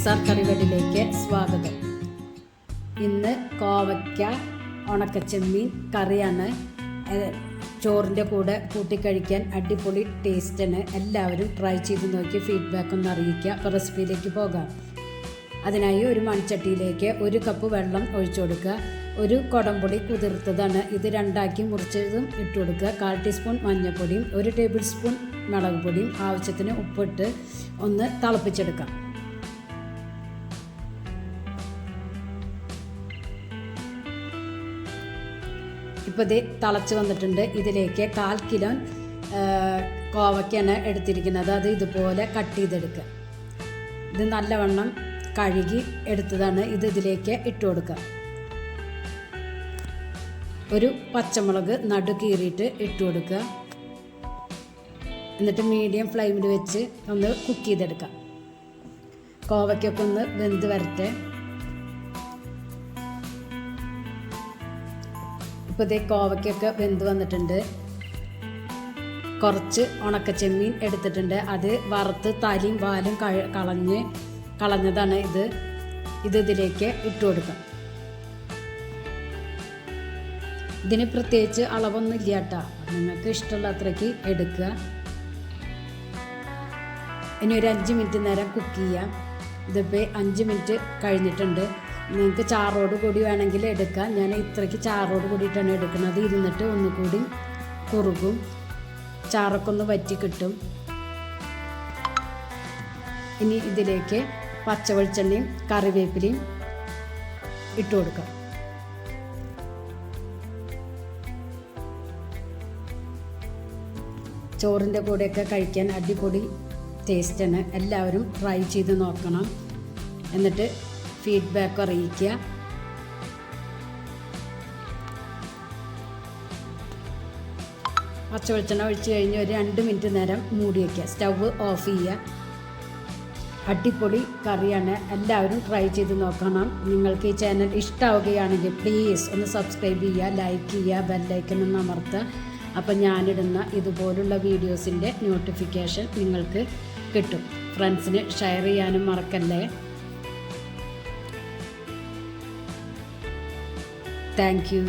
S R കറിവടിലേക്ക് സ്വാഗതം. ഇന്ന് കോവയ്ക്ക ഉണക്കച്ചെമ്മീൻ കറിയാണ്. ചോറിന്റെ കൂടെ കൂട്ടിക്കഴിക്കാൻ അടിപൊളി ടേസ്റ്റാണ്. എല്ലാവരും ട്രൈ ചെയ്ത് നോക്കി ഫീഡ്ബാക്ക് ഒന്ന് അറിയിക്കുക. അപ്പോൾ റെസിപ്പിയിലേക്ക് പോകാം. അതിനായി ഒരു മൺചട്ടിയിലേക്ക് ഒരു കപ്പ് വെള്ളം ഒഴിച്ചു കൊടുക്കുക. ഒരു കുടംപൊടി കുതിർത്തതാണ്. ഇത് രണ്ടാക്കി മുറിച്ചതും ഇട്ടു കൊടുക്കുക. കാൽ ടീസ്പൂൺ മഞ്ഞൾപ്പൊടിയും ഒരു ടേബിൾ സ്പൂൺ മുളക് പൊടിയും ആവശ്യത്തിന് ഉപ്പിട്ട് ഒന്ന് തിളപ്പിച്ചെടുക്കാം. ഇപ്പോൾ ഇത് തിളച്ച് വന്നിട്ടുണ്ട് ഇതിലേക്ക് കാൽ കിലോ കോവയ്ക്കാണ് എടുത്തിരിക്കുന്നത്. അത് ഇതുപോലെ കട്ട് ചെയ്തെടുക്കുക. ഇത് നല്ലവണ്ണം കഴുകി എടുത്തതാണ് ഇത് ഇതിലേക്ക് ഇട്ട് കൊടുക്കുക. ഒരു പച്ചമുളക് നടു കീറിയിട്ട് ഇട്ട് കൊടുക്കുക. എന്നിട്ട് മീഡിയം ഫ്ലെയിമിൽ വെച്ച് ഒന്ന് കുക്ക് ചെയ്തെടുക്കാം കോവയ്ക്കൊക്കെ ഒന്ന് വെന്ത് വരട്ടെ. ഇപ്പോൾ ഇതേ കോവയ്ക്കൊക്കെ വെന്ത് വന്നിട്ടുണ്ട്. കുറച്ച് ഉണക്കച്ചെമ്മീൻ എടുത്തിട്ടുണ്ട്. അത് വറുത്ത് തലയും വാലും കളഞ്ഞ് കളഞ്ഞതാണ് ഇത്. ഇത് ഇതിലേക്ക് ഇട്ട് കൊടുക്കാം. ഇതിന് പ്രത്യേകിച്ച് അളവൊന്നും ഇല്ല കേട്ടോ. നിങ്ങൾക്ക് ഇഷ്ടമുള്ള അത്രയ്ക്ക് എടുക്കുക. ഇനി ഒരു അഞ്ച് മിനിറ്റ് നേരം കുക്ക് ചെയ്യാം. ഇതിപ്പോൾ അഞ്ച് മിനിറ്റ് കഴിഞ്ഞിട്ടുണ്ട്. നിങ്ങൾക്ക് ചാറോട് കൂടി വേണമെങ്കിൽ എടുക്കാം. ഞാൻ ഇത്രയ്ക്ക് ചാറോട് കൂടിയിട്ടാണ് എടുക്കുന്നത്. ഇരുന്നിട്ട് ഒന്നുകൂടി കുറുകും. ചാറൊക്കെ ഒന്ന് വറ്റി കിട്ടും. ഇനി ഇതിലേക്ക് പച്ച വെളിച്ചെണ്ണയും കറിവേപ്പിലയും ഇട്ട് കൊടുക്കാം. ചോറിന്റെ കൂടെയൊക്കെ കഴിക്കാൻ അടിപൊളി ടേസ്റ്റാണ് എല്ലാവരും ട്രൈ ചെയ്ത് നോക്കണം. എന്നിട്ട് ഫീഡ്ബാക്ക് അറിയിക്കുക. പച്ച വെളിച്ചെണ്ണ ഒഴിച്ച് കഴിഞ്ഞ് ഒരു രണ്ട് മിനിറ്റ് നേരം മൂടി വയ്ക്കുക സ്റ്റവ് ഓഫ് ചെയ്യുക. അടിപൊളി കറിയാണ്. എല്ലാവരും ട്രൈ ചെയ്ത് നോക്കണം. നിങ്ങൾക്ക് ഈ ചാനൽ ഇഷ്ടമാവുകയാണെങ്കിൽ പ്ലീസ് ഒന്ന് സബ്സ്ക്രൈബ് ചെയ്യുക ലൈക്ക് ചെയ്യുക ബെല്ലൈക്കൺ ഒന്ന് അമർത്തുക. അപ്പം ഞാനിടുന്ന ഇതുപോലുള്ള വീഡിയോസിന്റെ നോട്ടിഫിക്കേഷൻ നിങ്ങൾക്ക് കിട്ടും. ഫ്രണ്ട്സിന് ഷെയർ ചെയ്യാനും മറക്കല്ലേ? Thank you.